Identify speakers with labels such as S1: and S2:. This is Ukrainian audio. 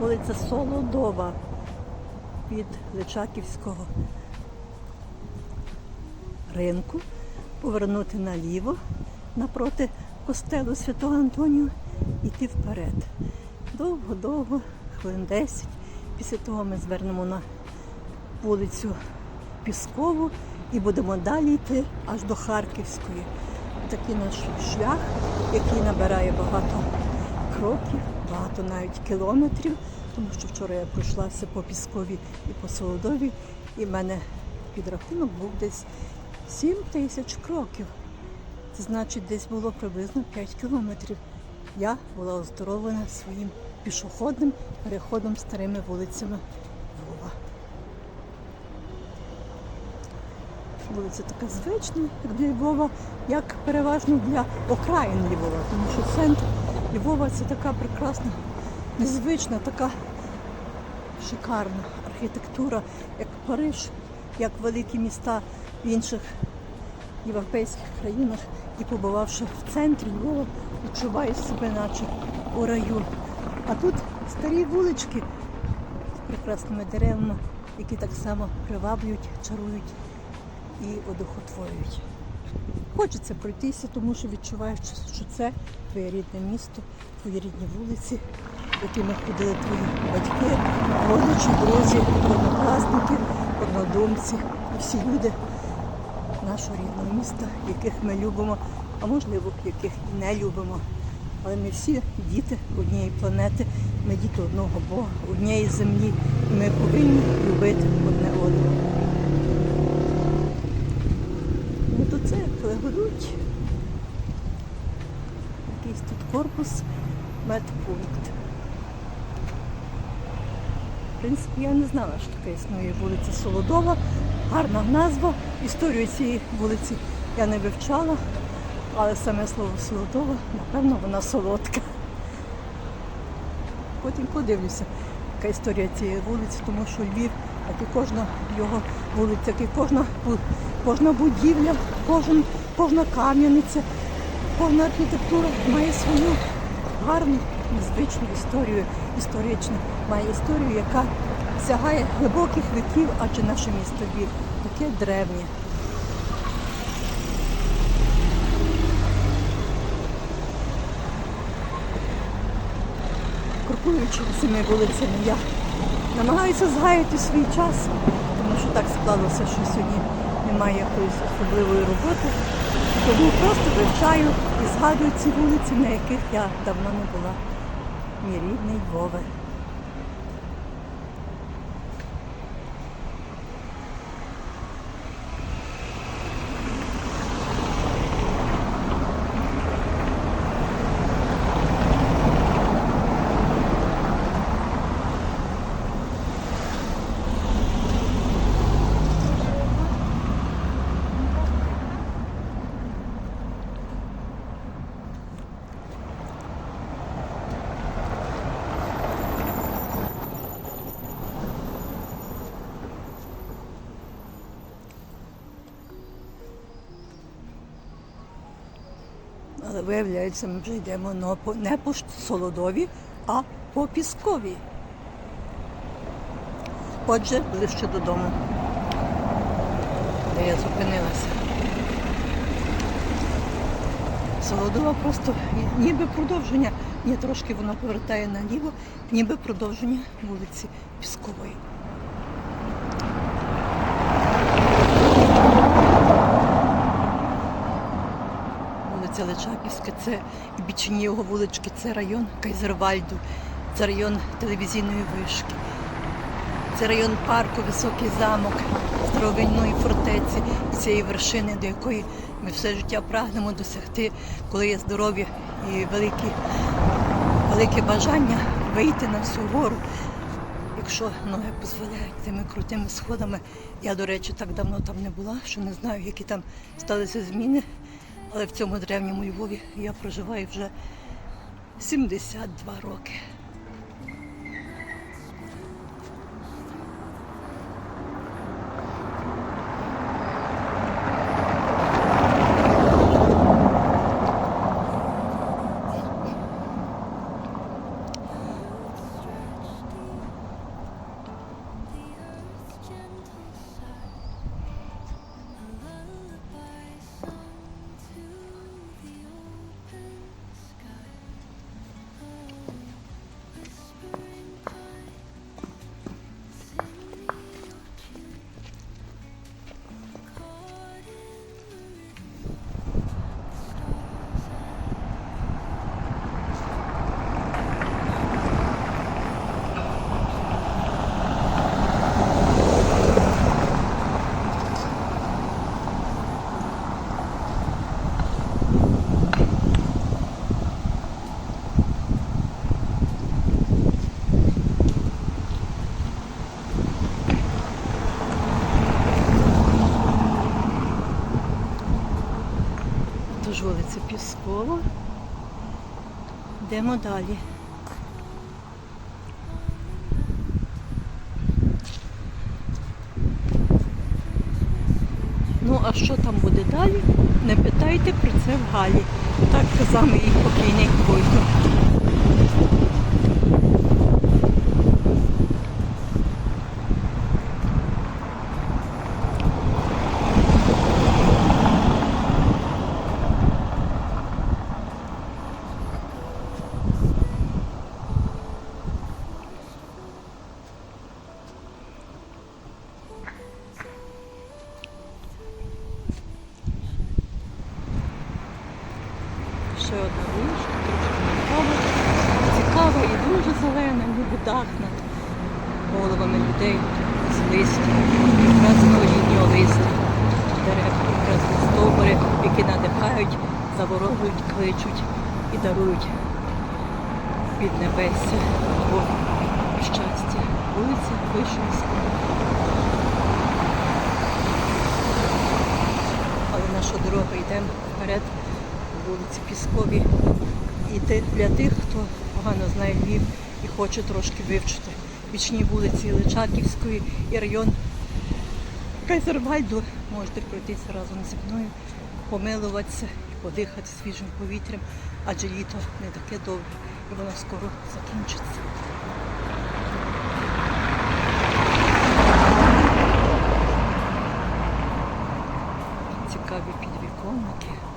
S1: вулиця Солодова від Личаківського ринку, повернути наліво напроти костелу Святого Антонію і йти вперед. Довго-довго, хвилин 10. Після того ми звернемо на вулицю Піскову і будемо далі йти аж до Харківської. Такий наш шлях, який набирає багато кроків, багато навіть кілометрів, тому що вчора я пройшлася по Піскові і по Солодові, і в мене підрахунок був десь 7 тисяч кроків. Це значить, десь було приблизно 5 кілометрів. Я була оздоровлена своїм пішохідним переходом старими вулицями Львова. Вулиця така звична, як для Львова, як переважно для окраїн Львова, тому що центр Львова це така прекрасна, незвична, така шикарна архітектура, як Париж, як великі міста в інших європейських країнах і побувавши в центрі Львова, відчуваєш себе наче у раю. А тут старі вулички з прекрасними деревами, які так само приваблюють, чарують і одухотворюють. Хочеться пройтися, тому що відчуваєш, що це твоє рідне місто, твої рідні вулиці, якими ходили твої батьки, родичі, друзі, однокласники, однодумці всі люди нашого рідного міста, яких ми любимо, а можливо, яких не любимо. Але ми всі діти однієї планети, ми діти одного Бога, однієї землі. І ми повинні любити тут медпункт. В принципі, я не знала, що така існує вулиця Солодова. Гарна назва. Історію цієї вулиці я не вивчала, але саме слово Солодова, напевно, вона солодка. Потім подивлюся, яка історія цієї вулиці, тому що Львів, як і кожна його вулиця, як і кожна, кожна будівля, кожен, кожна кам'яниця, кожна архітектура має свою гарну, незвичну історію, історичну, має історію, яка сягає глибоких віків, адже наше місто Львів таке древнє. крокуючи цими вулицями, я намагаюся згаяти свій час, тому що так склалося, що сьогодні немає якоїсь особливої роботи. Тому просто вивчаю і згадую ці вулиці, на яких я давно не була. Мій рідний Львове. Але виявляється, ми вже йдемо не по Солодові, а по Пісковій. Отже, ближче додому, де я зупинилася. Солодова просто ніби продовження, ні, трошки воно повертає наліво, ніби продовження вулиці Піскової. Личаківська, це і Біченієго вулички, це район Кайзервальду, це район телевізійної вишки, це район парку Високий замок, старовинної фортеці цієї вершини, до якої ми все життя прагнемо досягти, коли є здоров'я і великі, велике бажання вийти на всю гору. Якщо ноги дозволяють тими крутими сходами. Я, до речі, так давно там не була, що не знаю, які там сталися зміни. Але в цьому древньому Львові я проживаю вже 72 роки. Піскова. Йдемо далі. Ну, а що там буде далі? Не питайте про це в Галі. Так казав мій покійний Бойко. Трошки цікава і дуже зелена, ніби дах над головами людей з листя, якраз новолітнього листя, дерев, якраз стовбури, які надихають, заворожують, кличуть і дарують від небесся або щастя. Вулиця Вишинська. Але наша дорога йде вперед вулиці Піскові. І для тих, хто погано знає Львів і хоче трошки вивчити бічні вулиці Личаківської і район Кайзербайду можете пройтися разом зі мною, помилуватися і подихати свіжим повітрям, адже літо не таке довге і воно скоро закінчиться. Цікаві підвіконники.